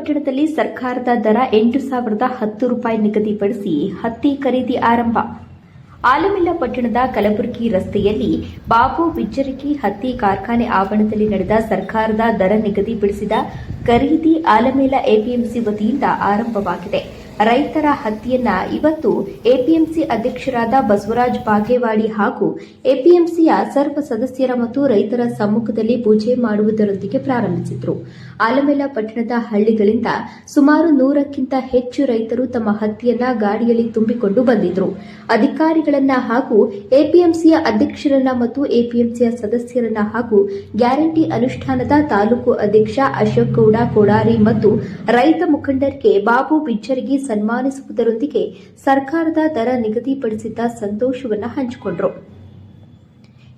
ಪಟ್ಟಣದಲ್ಲಿ ಸರ್ಕಾರದ ದರ ಎಂಟು ಸಾವಿರದ ಹತ್ತು ರೂಪಾಯಿ ನಿಗದಿಪಡಿಸಿ ಹತ್ತಿ ಖರೀದಿ ಆರಂಭ. ಆಲಮಿಲ್ಲ ಪಟ್ಟಣದ ಕಲಬುರಗಿ ರಸ್ತೆಯಲ್ಲಿ ಬಾಬು ಬಿಜ್ಜರಗಿ ಹತ್ತಿ ಕಾರ್ಖಾನೆ ಆವರಣದಲ್ಲಿ ನಡೆದ ಸರ್ಕಾರದ ದರ ನಿಗದಿಪಡಿಸಿದ ಖರೀದಿ ಆಲಮೇಲ ಎಪಿಎಂಸಿ ವತಿಯಿಂದ ಆರಂಭವಾಗಿದೆ. ರೈತರ ಹತ್ಯೆಯನ್ನ ಇವತ್ತು ಎಪಿಎಂಸಿ ಅಧ್ಯಕ್ಷರಾದ ಬಸವರಾಜ್ ಬಾಗೇವಾಡಿ ಹಾಗೂ ಎಪಿಎಂಸಿಯ ಸರ್ವ ಸದಸ್ಯರ ಮತ್ತು ರೈತರ ಸಮ್ಮುಖದಲ್ಲಿ ಪೂಜೆ ಮಾಡುವುದರೊಂದಿಗೆ ಪ್ರಾರಂಭಿಸಿದರು. ಆಲಮೇಲ ಪಟ್ಟಣದ ಹಳ್ಳಿಗಳಿಂದ ಸುಮಾರು ನೂರಕ್ಕಿಂತ ಹೆಚ್ಚು ರೈತರು ತಮ್ಮ ಹತ್ಯೆಯನ್ನ ಗಾಡಿಯಲ್ಲಿ ತುಂಬಿಕೊಂಡು ಬಂದಿದ್ರು. ಅಧಿಕಾರಿಗಳನ್ನ ಹಾಗೂ ಎಪಿಎಂಸಿಯ ಅಧ್ಯಕ್ಷರನ್ನ ಮತ್ತು ಎಪಿಎಂಸಿಯ ಸದಸ್ಯರನ್ನ ಹಾಗೂ ಗ್ಯಾರಂಟಿ ಅನುಷ್ಠಾನದ ತಾಲೂಕು ಅಧ್ಯಕ್ಷ ಅಶೋಕ್ ಗೌಡ ಕೋಡಾರಿ ಮತ್ತು ರೈತ ಮುಖಂಡರಿಗೆ ಬಾಬು ಬಿಜ್ಜರಿಗೆ ಸನ್ಮಾನಿಸುವುದರೊಂದಿಗೆ ಸರ್ಕಾರದ ದರ ನಿಗದಿಪಡಿಸಿದ್ದ ಸಂತೋಷವನ್ನು ಹಂಚಿಕೊಂಡರು.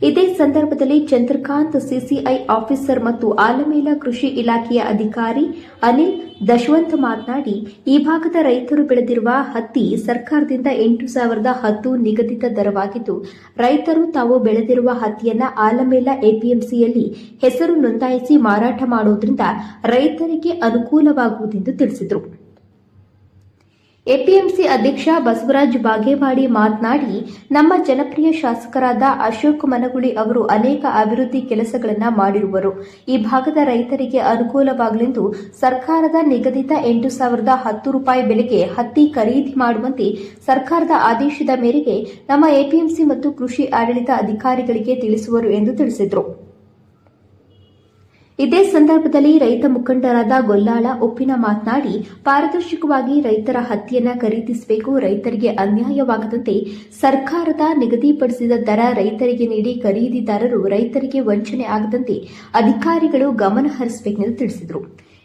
ಇದೇ ಸಂದರ್ಭದಲ್ಲಿ ಚಂದ್ರಕಾಂತ್ ಸಿಸಿಐ ಆಫೀಸರ್ ಮತ್ತು ಆಲಮೇಲ ಕೃಷಿ ಇಲಾಖೆಯ ಅಧಿಕಾರಿ ಅನಿಲ್ ದಶವಂತ್ ಮಾತನಾಡಿ, ಈ ಭಾಗದ ರೈತರು ಬೆಳೆದಿರುವ ಹತ್ತಿ ಸರ್ಕಾರದಿಂದ ಎಂಟು ಸಾವಿರದ ಹತ್ತು ನಿಗದಿತ ದರವಾಗಿದ್ದು, ರೈತರು ತಾವು ಬೆಳೆದಿರುವ ಹತ್ತಿಯನ್ನು ಆಲಮೇಲ ಎಪಿಎಂಸಿಯಲ್ಲಿ ಹೆಸರು ನೋಂದಾಯಿಸಿ ಮಾರಾಟ ಮಾಡುವುದರಿಂದ ರೈತರಿಗೆ ಅನುಕೂಲವಾಗುವುದೆಂದು ತಿಳಿಸಿದರು. ಎಪಿಎಂಸಿ ಅಧ್ಯಕ್ಷ ಬಸವರಾಜ್ ಬಾಗೇವಾಡಿ ಮಾತನಾಡಿ, ನಮ್ಮ ಜನಪ್ರಿಯ ಶಾಸಕರಾದ ಅಶೋಕ್ ಮನಗುಳಿ ಅವರು ಅನೇಕ ಅಭಿವೃದ್ಧಿ ಕೆಲಸಗಳನ್ನು ಮಾಡಿರುವರು. ಈ ಭಾಗದ ರೈತರಿಗೆ ಅನುಕೂಲವಾಗಲೆಂದು ಸರ್ಕಾರದ ನಿಗದಿತ ಎಂಟು ಸಾವಿರದ ಹತ್ತು ರೂಪಾಯಿ ಬೆಲೆಗೆ ಹತ್ತಿ ಖರೀದಿ ಮಾಡುವಂತೆ ಸರ್ಕಾರದ ಆದೇಶದ ಮೇರೆಗೆ ನಮ್ಮ ಎಪಿಎಂಸಿ ಮತ್ತು ಕೃಷಿ ಆಡಳಿತ ಅಧಿಕಾರಿಗಳಿಗೆ ತಿಳಿಸುವರು ಎಂದು ತಿಳಿಸಿದರು. ಇದೇ ಸಂದರ್ಭದಲ್ಲಿ ರೈತ ಮುಖಂಡರಾದ ಗೊಲ್ಲಾಳ ಉಪ್ಪಿನ ಮಾತನಾಡಿ, ಪಾರದರ್ಶಕವಾಗಿ ರೈತರ ಹತ್ತಿಯನ್ನ ಖರೀದಿಸಬೇಕು, ರೈತರಿಗೆ ಅನ್ಯಾಯವಾಗದಂತೆ ಸರ್ಕಾರದ ನಿಗದಿಪಡಿಸಿದ ದರ ರೈತರಿಗೆ ನೀಡಿ ಖರೀದಿದಾರರು ರೈತರಿಗೆ ವಂಚನೆ ಆಗದಂತೆ ಅಧಿಕಾರಿಗಳು ಗಮನ ಹರಿಸಬೇಕೆಂದು ತಿಳಿಸಿದರು.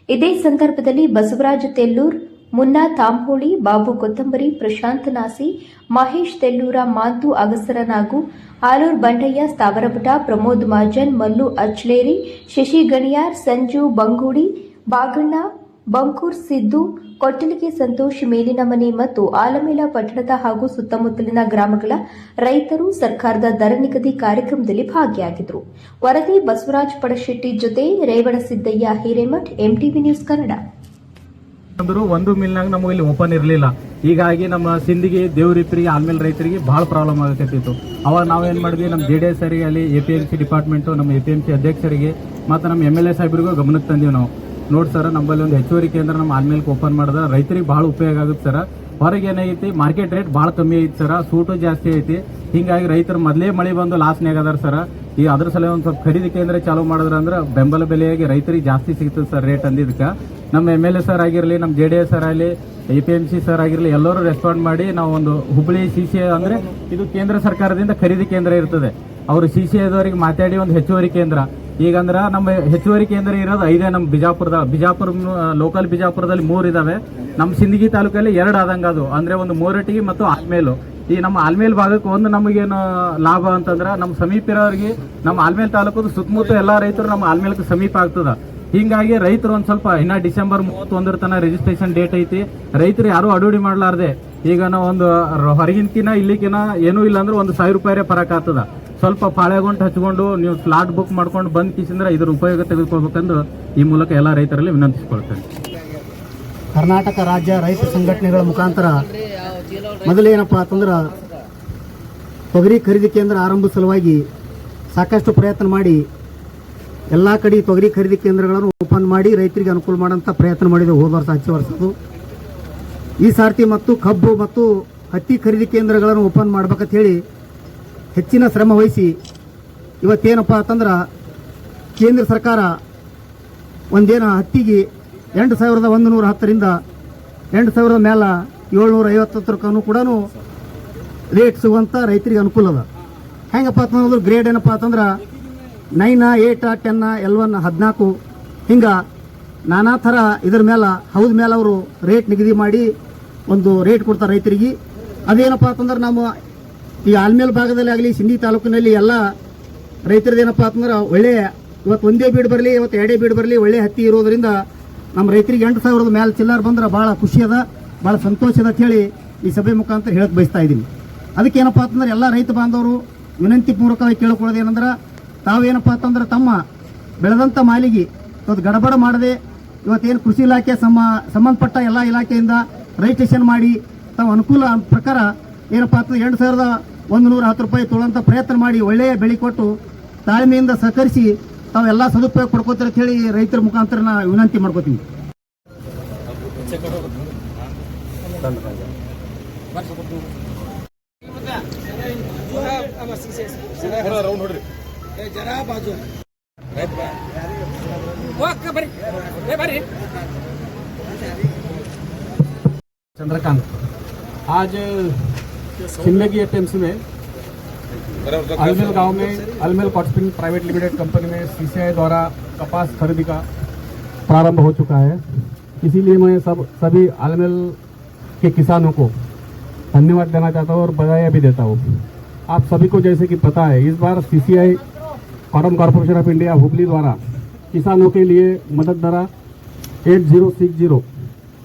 ಇದೇ ಸಂದರ್ಭದಲ್ಲಿ ಬಸವರಾಜ ತೆಲ್ಲೂರ್ ಮುನ್ನಾ ತಾಂಬೋಳಿ, ಬಾಬು ಕೊತ್ತಂಬರಿ, ಪ್ರಶಾಂತ್ ನಾಸಿ, ಮಹೇಶ್ ತೆಲ್ಲೂರ, ಮಾಂತು ಅಗಸರನಾಗು ಆಲೂರ್ ಬಂಡಯ್ಯ ಸ್ಥಾವರಪುಟ ಪ್ರಮೋದ್ ಮಾಜನ್, ಮಲ್ಲು ಅಚ್ಲೇರಿ, ಶಶಿ ಗಣಿಯಾರ್, ಸಂಜು ಬಂಗೂಡಿ, ಬಾಗಣ್ಣ, ಬಂಕೂರ್ ಸಿದ್ದು, ಕೊಟ್ಟಲಿಗೆ ಸಂತೋಷ್, ಮೇಲಿನ ಮನೆ ಮತ್ತು ಆಲಮೇಲ ಪಟ್ಟಣದ ಹಾಗೂ ಸುತ್ತಮುತ್ತಲಿನ ಗ್ರಾಮಗಳ ರೈತರು ಸರ್ಕಾರದ ದರ ನಿಗದಿ ಕಾರ್ಯಕ್ರಮದಲ್ಲಿ ಭಾಗಿಯಾಗಿದ್ದರು ವರದಿ ಬಸವರಾಜ್ ಪಡಶೆಟ್ಟಿ ಜೊತೆ ರೇವಣಸಿದ್ದಯ್ಯ ಹಿರೇಮಠ್, ಎಂಟಿವಿ ನ್ಯೂಸ್ ಕನ್ನಡ. ಅಂದ್ರು ಒಂದು ಮಿಲ್ನಾಗ ನಮಗೆ ಇಲ್ಲಿ ಓಪನ್ ಇರಲಿಲ್ಲ. ಹೀಗಾಗಿ ನಮ್ಮ ಸಿಂಧಿಗೆ ದೇವರಿತ್ರಿಗೆ ಆಲ್ಮೇಲೆ ರೈತರಿಗೆ ಭಾಳ ಪ್ರಾಬ್ಲಮ್ ಆಗಕತ್ತಿತ್ತು ಅವಾಗ ನಾವೇನು ಮಾಡಿದ್ವಿ ನಮ್ಮ ಜೆ ಡಿ ಎಸ್ ಸರಿಗೆ ಅಲ್ಲಿ A P M C department, ನಮ್ಮ ಎ ಪಿ ಎಂ ಸಿ ಅಧ್ಯಕ್ಷರಿಗೆ ಮತ್ತು ನಮ್ಮ ಎಂ ಎಲ್ ಎ ಸಾಹೇಬರಿಗೂ ಗಮನಕ್ಕೆ ತಂದೀವಿ ನಾವು. ನೋಡಿ ಸರ್ ನಮ್ಮಲ್ಲಿ ಒಂದು ಹೆಚ್ಚುವರಿ ಕೇಂದ್ರ ನಮ್ಮ ಆಲ್ಮೇಲ್ಗೆ ಓಪನ್ ಮಾಡಿದ್ರೆ ರೈತರಿಗೆ ಭಾಳ ಉಪಯೋಗ ಆಗುತ್ತೆ ಸರ್. ಹೊರಗೆ ಏನಾಗೈತಿ? ಮಾರ್ಕೆಟ್ ರೇಟ್ ಭಾಳ ಕಮ್ಮಿ ಐತಿ ಸರ್ ಸೂಟು ಜಾಸ್ತಿ ಐತಿ. ಹಿಂಗಾಗಿ ರೈತರು ಮೊದಲೇ ಮಳೆ ಬಂದು ಲಾಸ್ನಾಗ ಅದಾರ ಸರ್ ಈ ಅದ್ರ ಸಲ ಒಂದು ಸ್ವಲ್ಪ ಖರೀದಿ ಕೇಂದ್ರ ಚಾಲೂ ಮಾಡಿದ್ರ ಅಂದ್ರೆ ಬೆಂಬಲ ಬೆಲೆಯಾಗಿ ರೈತರಿಗೆ ಜಾಸ್ತಿ ಸಿಗ್ತದೆ ಸರ್ ರೇಟ್ ಅಂದಿದ್ದಕ್ಕೆ ನಮ್ಮ ಎಂ ಎಲ್ ಎ ಸರ್ ಆಗಿರಲಿ, ನಮ್ಮ ಜೆ ಡಿ ಎಸ್ ಸರ್ ಆಗಲಿ A P M C sir ಆಗಿರಲಿ, ಎಲ್ಲರೂ ರೆಸ್ಪಾಂಡ್ ಮಾಡಿ ನಾವು ಒಂದು ಹುಬ್ಬಳ್ಳಿ ಸಿ ಸಿ ಅಂದ್ರೆ ಇದು ಕೇಂದ್ರ ಸರ್ಕಾರದಿಂದ ಖರೀದಿ ಕೇಂದ್ರ ಇರ್ತದೆ. ಅವರು ಸಿ ಸಿ ಐದವರಿಗೆ ಮಾತಾಡಿ ಒಂದು ಹೆಚ್ಚುವರಿ ಕೇಂದ್ರ. ಈಗಂದ್ರೆ ನಮ್ಮ ಹೆಚ್ಚುವರಿ ಕೇಂದ್ರ ಇರೋದು ಐದೇ ನಮ್ಮ ಬಿಜಾಪುರದ ಬಿಜಾಪುರ ಲೋಕಲ್ ಬಿಜಾಪುರದಲ್ಲಿ ಮೂರು ಇದಾವೆ. ನಮ್ಮ ಸಿಂದಗಿ ತಾಲೂಕಲ್ಲಿ ಎರಡು ಆದಂಗೆ ಅದು. ಅಂದ್ರೆ ಒಂದು ಮೂರಟಿಗೆ ಮತ್ತು ಆಲ್ಮೇಲು. ಈ ನಮ್ಮ ಆಲ್ಮೇಲ್ ಭಾಗಕ್ಕೆ ಒಂದು ನಮಗೇನು ಲಾಭ ಅಂತಂದ್ರೆ ನಮ್ಮ ಸಮೀಪ ಇರೋರಿಗೆ ನಮ್ಮ ಆಲ್ಮೇಲ್ ತಾಲೂಕದ ಸುತ್ತಮುತ್ತ ಎಲ್ಲ ರೈತರು ನಮ್ಮ ಆಲ್ಮೇಲ್ಗೆ ಸಮೀಪ ಆಗ್ತದ. ಹಿಂಗಾಗಿ ರೈತರು ಒಂದ್ ಸ್ವಲ್ಪ ಇನ್ನ ಡಿಸೆಂಬರ್ ಮೂವತ್ತೊಂದರ ತನ ರಿಜಿಸ್ಟ್ರೇಷನ್ ಡೇಟ್ ಐತಿ. ರೈತರು ಯಾರು ಅಡುಡಿ ಮಾಡ್ಲಾರ್ದೆ. ಈಗ ನಾವು ಒಂದು ಹೊರಗಿನ್ಕಿನ ಇಲ್ಲಿಕಿನ ಏನೂ ಇಲ್ಲ ಅಂದ್ರೆ ಒಂದು ಸಾವಿರ ರೂಪಾಯಿ ಫರಕ್ ಆಗ್ತದ. ಸ್ವಲ್ಪ ಪಾಳೆಗೊಂಡು ಹಚ್ಕೊಂಡು ನೀವು ಸ್ಲಾಟ್ ಬುಕ್ ಮಾಡ್ಕೊಂಡು ಬಂದ್ ಕಿಸಿಂದ್ರೆ ಇದ್ರ ಉಪಯೋಗ ತೆಗೆದುಕೊಳ್ಬೇಕಂದು ಈ ಮೂಲಕ ಎಲ್ಲ ರೈತರಲ್ಲಿ ವಿನಂತಿಸ್ಕೊಳ್ತೇನೆ. ಕರ್ನಾಟಕ ರಾಜ್ಯ ರೈತ ಸಂಘಟನೆಗಳ ಮುಖಾಂತರ ಮೊದಲೇನಪ್ಪ ಅಂತಂದ್ರೆ ತೊಗರಿ ಖರೀದಿ ಕೇಂದ್ರ ಆರಂಭ ಸಲುವಾಗಿ ಸಾಕಷ್ಟು ಪ್ರಯತ್ನ ಮಾಡಿ ಎಲ್ಲ ಕಡೆ ತೊಗರಿ ಖರೀದಿ ಕೇಂದ್ರಗಳನ್ನು ಓಪನ್ ಮಾಡಿ ರೈತರಿಗೆ ಅನುಕೂಲ ಮಾಡೋಂಥ ಪ್ರಯತ್ನ ಮಾಡಿದೆ ಹೋದ ವರ್ಷ ಹಚ್ಚ ವರ್ಷದ್ದು. ಈ ಸಾರ್ತಿ ಮತ್ತು ಕಬ್ಬು ಮತ್ತು ಹತ್ತಿ ಖರೀದಿ ಕೇಂದ್ರಗಳನ್ನು ಓಪನ್ ಮಾಡ್ಬೇಕಂತ ಹೇಳಿ ಹೆಚ್ಚಿನ ಶ್ರಮ ವಹಿಸಿ ಇವತ್ತೇನಪ್ಪ ಅಂತಂದ್ರೆ ಕೇಂದ್ರ ಸರ್ಕಾರ ಒಂದೇನ ಹತ್ತಿಗೆ ಎಂಟು ಸಾವಿರದ ಒಂದು ನೂರ ಹತ್ತರಿಂದ ಎಂಟು ಸಾವಿರದ ಮೇಲ ಏಳ್ನೂರ ಐವತ್ತು ಕೂಡ ರೇಟ್ ಸಿಗುವಂಥ ರೈತರಿಗೆ ಅನುಕೂಲ ಅದ. ಹೆಂಗಪ್ಪ ಅಂತಂದ್ರೆ ಗ್ರೇಡ್ ಏನಪ್ಪ ಅಂತಂದ್ರೆ ನೈನ ಏಟ ಟೆನ್ನ ಎಲ್ವನ್ ಹದಿನಾಲ್ಕು, ಹಿಂಗೆ ನಾನಾ ಥರ ಇದ್ರ ಮೇಲೆ ಹೌದ ಮೇಲೆ ಅವರು ರೇಟ್ ನಿಗದಿ ಮಾಡಿ ಒಂದು ರೇಟ್ ಕೊಡ್ತಾರೆ ರೈತರಿಗೆ. ಅದೇನಪ್ಪ ಅಂತಂದ್ರೆ ನಮ್ಮ ಈ ಆಲ್ಮೇಲ್ ಭಾಗದಲ್ಲಿ ಆಗಲಿ, ಸಿಂಧಿ ತಾಲೂಕಿನಲ್ಲಿ ಎಲ್ಲ ರೈತರದೇನಪ್ಪ ಅಂತಂದ್ರೆ ಒಳ್ಳೆ ಇವತ್ತು ಒಂದೇ ಬೀಡ್ ಬರಲಿ, ಇವತ್ತು ಎರಡೇ ಬೀಡ್ ಬರಲಿ, ಒಳ್ಳೆ ಹತ್ತಿ ಇರೋದರಿಂದ ನಮ್ಮ ರೈತರಿಗೆ ಎಂಟು ಸಾವಿರದ ಮೇಲೆ ಚಿಲ್ಲರ್ ಬಂದ್ರೆ ಭಾಳ ಖುಷಿ ಅದ, ಭಾಳ ಸಂತೋಷ ಅದ ಅಂತ ಹೇಳಿ ಈ ಸಭೆ ಮುಖಾಂತರ ಹೇಳಕ್ಕೆ ಬಯಸ್ತಾ ಇದ್ದೀನಿ. ಅದಕ್ಕೇನಪ್ಪ ಅಂತಂದ್ರೆ ಎಲ್ಲ ರೈತ ಬಾಂಧವರು ವಿನಂತಿ ಪೂರ್ವಕವಾಗಿ ಕೇಳ್ಕೊಳ್ಳೋದೇನಂದ್ರೆ ತಾವೇನಪ್ಪ ಅಂತಂದ್ರೆ ತಮ್ಮ ಬೆಳೆದಂಥ ಮಾಲಿಗೆ, ಇವತ್ತು ಗಡಬಡ ಮಾಡದೆ ಇವತ್ತೇನು ಕೃಷಿ ಇಲಾಖೆ ಸಮ, ಸಂಬಂಧಪಟ್ಟ ಎಲ್ಲ ಇಲಾಖೆಯಿಂದ ರಿಜಿಸ್ಟ್ರೇಷನ್ ಮಾಡಿ ತಾವು ಅನುಕೂಲ ಪ್ರಕಾರ ಏನಪ್ಪ ಅಂತ ಎರಡು ಸಾವಿರದ ಒಂದು ನೂರ ಹತ್ತು ರೂಪಾಯಿ ತೊಗೊಳ್ಳೋಂಥ ಪ್ರಯತ್ನ ಮಾಡಿ ಒಳ್ಳೆಯ ಬೆಳೆ ಕೊಟ್ಟು ತಾಳ್ಮೆಯಿಂದ ಸಹಕರಿಸಿ ತಾವೆಲ್ಲ ಸದುಪಯೋಗ ಪಡ್ಕೋತಾರೆ ಅಂತ ಹೇಳಿ ರೈತರ ಮುಖಾಂತರ ನಾ ವಿನಂತಿ ಮಾಡ್ಕೋತೀನಿ चंद्रकांत आज सिंदगी एपीएमसी में अलमेल गांव में Almel Cotspin private limited company में सीसीआई द्वारा कपास खरीदी का प्रारंभ हो चुका है इसीलिए मैं सब सभी अलमेल के किसानों को धन्यवाद देना चाहता हूँ और बधाई भी देता हूँ आप सभी को जैसे कि पता है इस बार CCI cotton corporation of India Hubli द्वारा किसानों के लिए मदद दरा eight zero six zero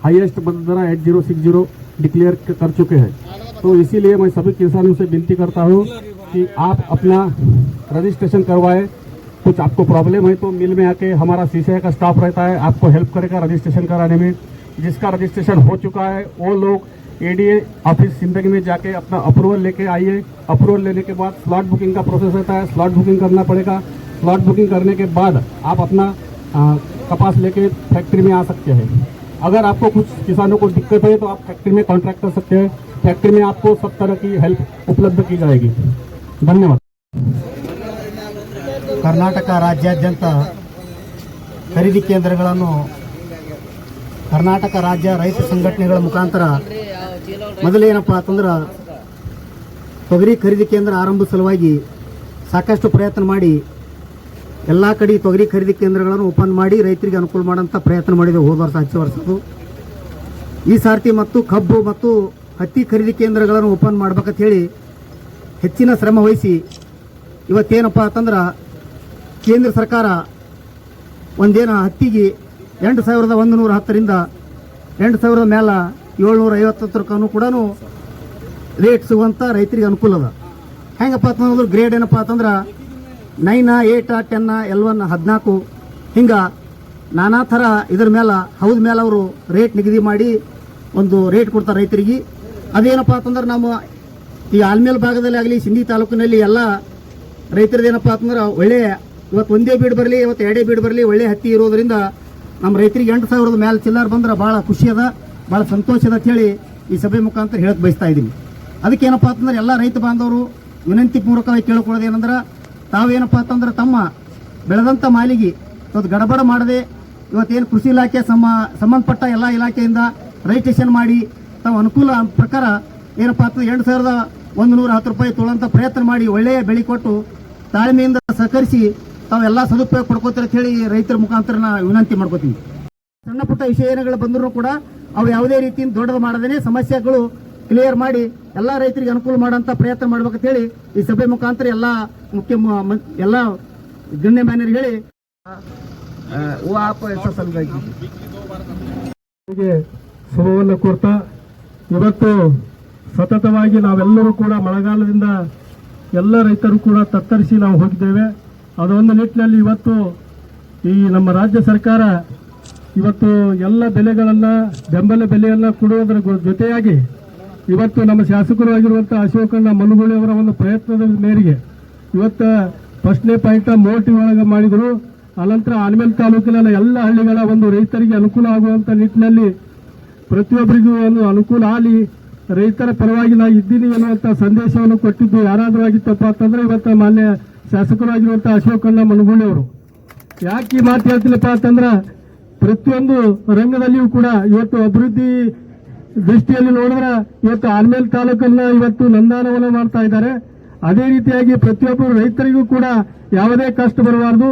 highest मदद दरा eight zero six zero declare कर चुके हैं। तो इसीलिए मैं सभी किसानों से विनती करता हूँ कि आप अपना रजिस्ट्रेशन करवाएँ। कुछ आपको प्रॉब्लम है तो मिल में आके हमारा सीसीआई का स्टाफ रहता है, आपको हेल्प करेगा रजिस्ट्रेशन कराने में। जिसका रजिस्ट्रेशन हो चुका है, वो लोग एडीए ऑफिस जिंदगी में जाके अपना अप्रूवल लेके आइए अप्रूवल लेने के बाद स्लॉट बुकिंग का प्रोसेस रहता है स्लॉट बुकिंग करना पड़ेगा स्लॉट बुकिंग करने के बाद आप अपना आ, कपास लेके फैक्ट्री में आ सकते हैं अगर आपको कुछ किसानों को दिक्कत है तो आप फैक्ट्री में कॉन्ट्रैक्ट कर सकते हैं फैक्ट्री में आपको सब तरह की हेल्प उपलब्ध की जाएगी धन्यवाद ಕರ್ನಾಟಕ ರಾಜ್ಯಾದ್ಯಂತ ಖರೀದಿ ಕೇಂದ್ರಗಳನ್ನು ಕರ್ನಾಟಕ ರಾಜ್ಯ ರೈತ ಸಂಘಟನೆಗಳ ಮುಖಾಂತರ ಮೊದಲೇನಪ್ಪ ಅಂತಂದ್ರೆ ತೊಗರಿ ಖರೀದಿ ಕೇಂದ್ರ ಆರಂಭ ಸಲುವಾಗಿ ಸಾಕಷ್ಟು ಪ್ರಯತ್ನ ಮಾಡಿ ಎಲ್ಲ ಕಡೆ ತೊಗರಿ ಖರೀದಿ ಕೇಂದ್ರಗಳನ್ನು ಓಪನ್ ಮಾಡಿ ರೈತರಿಗೆ ಅನುಕೂಲ ಮಾಡೋಂಥ ಪ್ರಯತ್ನ ಮಾಡಿದೆವು ಹೋದ ವರ್ಷ, ಹಚ್ಚ ವರ್ಷದ್ದು. ಈ ಸಾರ್ತಿ ಮತ್ತು ಕಬ್ಬು ಮತ್ತು ಹತ್ತಿ ಖರೀದಿ ಕೇಂದ್ರಗಳನ್ನು ಓಪನ್ ಮಾಡ್ಬೇಕಂತ ಹೇಳಿ ಹೆಚ್ಚಿನ ಶ್ರಮ ವಹಿಸಿ ಇವತ್ತೇನಪ್ಪ ಅಂತಂದ್ರೆ ಕೇಂದ್ರ ಸರ್ಕಾರ ಒಂದೇನ ಹತ್ತಿಗೆ ಎಂಟು ಸಾವಿರದ ಒಂದು ನೂರ ಹತ್ತರಿಂದ ಎಂಟು ಸಾವಿರದ ಮೇಲ ಏಳ್ನೂರ ಐವತ್ತು ತನಕನೂ ಕೂಡ ರೇಟ್ ಸಿಗುವಂಥ ರೈತರಿಗೆ ಅನುಕೂಲ ಅದ. ಹೆಂಗಪ್ಪ ಅಂತಂದ್ರೆ ಗ್ರೇಡ್ ಏನಪ್ಪ ಅಂತಂದ್ರೆ ನೈನ ಏಟ ಟೆನ್ನ ಎಲ್ವನ್ ಹದಿನಾಲ್ಕು ಹಿಂಗೆ ನಾನಾ ಥರ ಇದ್ರ ಮೇಲೆ ಹೌದ ಮೇಲೆ ಅವರು ರೇಟ್ ನಿಗದಿ ಮಾಡಿ ಒಂದು ರೇಟ್ ಕೊಡ್ತಾರೆ ರೈತರಿಗೆ. ಅದೇನಪ್ಪ ಅಂತಂದ್ರೆ ನಮ್ಮ ಈ ಆಲ್ಮೇಲ್ ಭಾಗದಲ್ಲಿ ಆಗಲಿ, ಸಿಂಧಿ ತಾಲೂಕಿನಲ್ಲಿ ಎಲ್ಲ ರೈತರದೇನಪ್ಪ ಅಂತಂದ್ರೆ ಒಳ್ಳೆ ಇವತ್ತು ಒಂದೇ ಬೀಡು ಬರಲಿ ಇವತ್ತು ಎರಡೇ ಬೀಡು ಬರಲಿ ಒಳ್ಳೆ ಹತ್ತಿ ಇರೋದರಿಂದ ನಮ್ಮ ರೈತರಿಗೆ ಎಂಟು ಸಾವಿರದ ಮೇಲೆ ಚಿಲ್ಲರ್ ಬಂದ್ರೆ ಭಾಳ ಖುಷಿ ಅದ. ಭಾಳ ಸಂತೋಷ ಅಂತ ಹೇಳಿ ಈ ಸಭೆ ಮುಖಾಂತರ ಹೇಳಕ್ ಬಯಸ್ತಾ ಇದ್ದೀನಿ. ಅದಕ್ಕೇನಪ್ಪ ಅಂತಂದ್ರೆ ಎಲ್ಲ ರೈತ ಬಾಂಧವರು ವಿನಂತಿ ಪೂರ್ವಕವಾಗಿ ಕೇಳ್ಕೊಳ್ಳೋದು ಏನಂದ್ರೆ ತಾವೇನಪ್ಪ ಅಂತಂದ್ರೆ ತಮ್ಮ ಬೆಳೆದಂಥ ಮಾಲಿಗೆ ಇವತ್ತು ಗಡಬಡ ಮಾಡದೆ ಇವತ್ತೇನು ಕೃಷಿ ಇಲಾಖೆ ಸಮ ಸಂಬಂಧಪಟ್ಟ ಎಲ್ಲ ಇಲಾಖೆಯಿಂದ ರಿಜಿಸ್ಟ್ರೇಷನ್ ಮಾಡಿ ತಾವು ಅನುಕೂಲ ಪ್ರಕಾರ ಏನಪ್ಪ ಅಂತಂದ್ರೆ ಎರಡು ಸಾವಿರದ ಒಂದು ನೂರ ಹತ್ತು ರೂಪಾಯಿ ತೊಗೊಳ್ಳೋಂಥ ಪ್ರಯತ್ನ ಮಾಡಿ ಒಳ್ಳೆಯ ಬೆಳೆ ಕೊಟ್ಟು ತಾಳ್ಮೆಯಿಂದ ಸಹಕರಿಸಿ ತಾವೆಲ್ಲ ಸದುಪಯೋಗ ಪಡ್ಕೋತಾರೆ ಅಂತ ಹೇಳಿ ರೈತರ ಮುಖಾಂತರ ವಿನಂತಿ ಮಾಡ್ಕೋತೀನಿ. ಸಣ್ಣ ಪುಟ್ಟ ವಿಷಯಗಳು ಬಂದರೂ ಕೂಡ ಅವ್ರು ಯಾವುದೇ ರೀತಿಯಿಂದ ದೊಡ್ಡದು ಮಾಡದೇನೆ. ಸಮಸ್ಯೆಗಳು ಕ್ಲಿಯರ್ ಮಾಡಿ ಎಲ್ಲ ರೈತರಿಗೆ ಅನುಕೂಲ ಮಾಡೋಂಥ ಪ್ರಯತ್ನ ಮಾಡ್ಬೇಕಂತೇಳಿ ಈ ಸಭೆ ಮುಖಾಂತರ ಎಲ್ಲ ಮುಖ್ಯ ಎಲ್ಲ ಗಣ್ಯ ಮ್ಯಾನೇರ್ ಹೇಳಿ. ಶುಭವನ್ನು ಕೊಡ್ತಾ ಇವತ್ತು ಸತತವಾಗಿ ನಾವೆಲ್ಲರೂ ಕೂಡ ಮಳೆಗಾಲದಿಂದ ಎಲ್ಲ ರೈತರು ಕೂಡ ತತ್ತರಿಸಿ ನಾವು ಹೋಗಿದ್ದೇವೆ. ಅದೊಂದು ನಿಟ್ಟಿನಲ್ಲಿ ಇವತ್ತು ಈ ನಮ್ಮ ರಾಜ್ಯ ಸರ್ಕಾರ ಇವತ್ತು ಎಲ್ಲ ಬೆಲೆಗಳನ್ನು, ಬೆಂಬಲ ಬೆಲೆಯನ್ನು ಕೊಡುವುದರ ಜೊತೆಯಾಗಿ ಇವತ್ತು ನಮ್ಮ ಶಾಸಕರು ಆಗಿರುವಂಥ ಅಶೋಕಣ್ಣ ಮನುಗುಳಿ ಅವರ ಒಂದು ಪ್ರಯತ್ನದ ಮೇರೆಗೆ ಇವತ್ತು ಫಸ್ಟ್ನೇ ಪಾಯಿಂಟ್ ಮೋಟಿವ್ ಒಳಗೆ ಮಾಡಿದರು. ಅನಂತರ ಆನ್ಮೇಲ್ ತಾಲೂಕಿನ ಎಲ್ಲ ಹಳ್ಳಿಗಳ ಒಂದು ರೈತರಿಗೆ ಅನುಕೂಲ ಆಗುವಂಥ ನಿಟ್ಟಿನಲ್ಲಿ ಪ್ರತಿಯೊಬ್ಬರಿಗೂ ಒಂದು ಅನುಕೂಲ ಆಗಲಿ ರೈತರ ಪರವಾಗಿ ನಾ ಇದ್ದೀನಿ ಅನ್ನುವಂಥ ಸಂದೇಶವನ್ನು ಕೊಟ್ಟಿದ್ದು ಯಾರಾದರೂ ಆಗಿತ್ತಪ್ಪ ಅಂತಂದ್ರೆ ಇವತ್ತು ಮಾನ್ಯ ಶಾಸಕರಾಗಿರುವಂಥ ಅಶೋಕಣ್ಣ ಮನುಗೋಳಿ ಅವರು. ಯಾಕೆ ಈ ಮಾತು ಹೇಳ್ತಿಲ್ಲಪ್ಪ ಅಂತಂದ್ರೆ ಪ್ರತಿಯೊಂದು ರಂಗದಲ್ಲಿಯೂ ಕೂಡ ಇವತ್ತು ಅಭಿವೃದ್ಧಿ ದೃಷ್ಟಿಯಲ್ಲಿ ನೋಡಿದ್ರೆ ಇವತ್ತು ಆಲ್ಮೇಲ್ ತಾಲೂಕನ್ನ ಇವತ್ತು ನಂದಾನವನ್ನು ಮಾಡ್ತಾ ಇದ್ದಾರೆ. ಅದೇ ರೀತಿಯಾಗಿ ಪ್ರತಿಯೊಬ್ಬರು ರೈತರಿಗೂ ಕೂಡ ಯಾವುದೇ ಕಷ್ಟ ಬರಬಾರದು.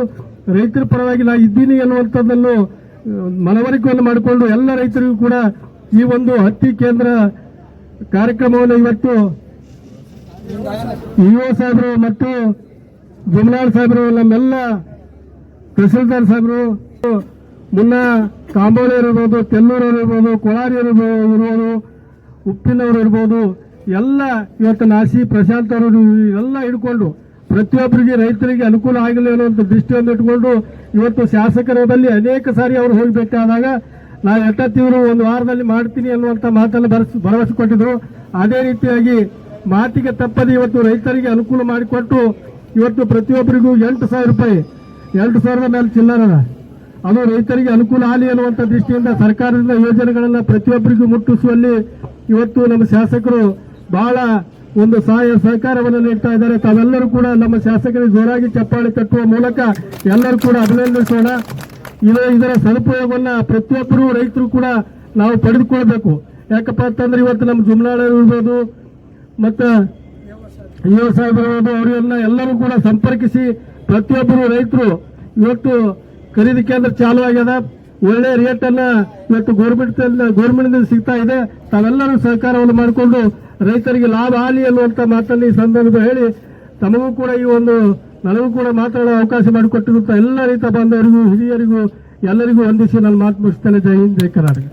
ರೈತರ ಪರವಾಗಿ ನಾ ಇದ್ದೀನಿ ಅನ್ನುವಂಥದ್ದನ್ನು ಮನವರಿಕೆಯನ್ನು ಮಾಡಿಕೊಂಡು ಎಲ್ಲ ರೈತರಿಗೂ ಕೂಡ ಈ ಒಂದು ಹತ್ತಿ ಕೇಂದ್ರ ಕಾರ್ಯಕ್ರಮವನ್ನು ಇವತ್ತು ಇಒ ಸಾಹೇಬರು ಮತ್ತು ಜಮನಾಳ್ ಸಾಹೇಬರು, ನಮ್ಮೆಲ್ಲ ತಹಸೀಲ್ದಾರ್ ಸಾಹೇಬರು ಮುನ್ನ ಕಾಂಬೋಳಿ ಇರ್ಬೋದು ತೆಲ್ಲೂರವ್ರು ಇರ್ಬೋದು ಕೊಳಾರಿ ಇರ್ಬೋದು, ಉಪ್ಪಿನವರು ಇರ್ಬೋದು, ಎಲ್ಲ ಇವತ್ತು ನಾಸಿ ಪ್ರಶಾಂತ್ ಅವರು ಎಲ್ಲ ಹಿಡ್ಕೊಂಡು ಪ್ರತಿಯೊಬ್ಬರಿಗೆ ರೈತರಿಗೆ ಅನುಕೂಲ ಆಗಲಿ ಅನ್ನುವಂಥ ದೃಷ್ಟಿಯನ್ನು ಇಟ್ಕೊಂಡು ಇವತ್ತು ಶಾಸಕರದಲ್ಲಿ ಅನೇಕ ಸಾರಿ ಅವರು ಹೋಗಿ ಭೇಟಿ ಆದಾಗ ಎಟ್ಟ ಎಟ್ಟತ್ತಿದ್ರು ಒಂದು ವಾರದಲ್ಲಿ ಮಾಡ್ತೀನಿ ಅನ್ನುವಂಥ ಮಾತನ್ನು ಭರವಸೆ ಭರವಸೆ ಕೊಟ್ಟಿದ್ರು. ಅದೇ ರೀತಿಯಾಗಿ ಮಾತಿಗೆ ತಪ್ಪದೆ ಇವತ್ತು ರೈತರಿಗೆ ಅನುಕೂಲ ಮಾಡಿಕೊಟ್ಟು ಇವತ್ತು ಪ್ರತಿಯೊಬ್ಬರಿಗೂ ಎಂಟು ಸಾವಿರ ರೂಪಾಯಿ ಎರಡು ಸಾವಿರದ ಮೇಲೆ ಚಿಲ್ಲರದ ಅದು ರೈತರಿಗೆ ಅನುಕೂಲ ಆಗಲಿ ಅನ್ನುವಂಥ ದೃಷ್ಟಿಯಿಂದ ಸರ್ಕಾರದಿಂದ ಯೋಜನೆಗಳನ್ನು ಪ್ರತಿಯೊಬ್ಬರಿಗೂ ಮುಟ್ಟಿಸುವಲ್ಲಿ ಇವತ್ತು ನಮ್ಮ ಶಾಸಕರು ಬಹಳ ಒಂದು ಸಹಾಯ ಸಹಕಾರವನ್ನು ನೀಡ್ತಾ ಇದ್ದಾರೆ. ತಾವೆಲ್ಲರೂ ಕೂಡ ನಮ್ಮ ಶಾಸಕರಿಗೆ ಜೋರಾಗಿ ಚಪ್ಪಾಳೆ ತಟ್ಟುವ ಮೂಲಕ ಎಲ್ಲರೂ ಕೂಡ ಅಭಿನಂದಿಸೋಣ. ಇದು ಇದರ ಸದುಪಯೋಗವನ್ನ ಪ್ರತಿಯೊಬ್ಬರು ರೈತರು ಕೂಡ ನಾವು ಪಡೆದುಕೊಳ್ಬೇಕು ಯಾಕಪ್ಪ ಅಂತಂದ್ರೆ ಇವತ್ತು ನಮ್ಮ ಜುಮ್ನಾಳ ಇರ್ಬೋದು, ಮತ್ತು ಯುವ ಇರ್ಬೋದು ಅವರೆಲ್ಲ ಎಲ್ಲರೂ ಕೂಡ ಸಂಪರ್ಕಿಸಿ ಪ್ರತಿಯೊಬ್ಬರು ರೈತರು ಇವತ್ತು ಖರೀದಿ ಕೇಂದ್ರ ಚಾಲೂ ಆಗ್ಯದ. ಒಳ್ಳೆ ರೇಟ್ ಅನ್ನ ಇವತ್ತು ಗೌರ್ಮೆಂಟ್ ಗೌರ್ಮೆಂಟ್ ಸಿಗ್ತಾ ಇದೆ. ತಾವೆಲ್ಲರೂ ಸಹಕಾರವನ್ನು ಮಾಡಿಕೊಂಡು ರೈತರಿಗೆ ಲಾಭ ಆಗಲಿ ಅನ್ನುವಂಥ ಮಾತನ್ನು ಈ ಸಂದರ್ಭ ಹೇಳಿ, ತಮಗೂ ಕೂಡ ಈ ಒಂದು ನನಗೂ ಕೂಡ ಮಾತಾಡೋ ಅವಕಾಶ ಮಾಡಿಕೊಟ್ಟಿರುವಂಥ ಎಲ್ಲ ರೈತ ಬಾಂಧವರಿಗೂ, ಹಿರಿಯರಿಗೂ, ಎಲ್ಲರಿಗೂ ವಂದಿಸಿ ನಾನು ಮಾತು ಮುಗಿಸ್ತೇನೆ. ಜೈ ಹಿಂದ್, ಜೈ ಕರ್ನಾಟಕ.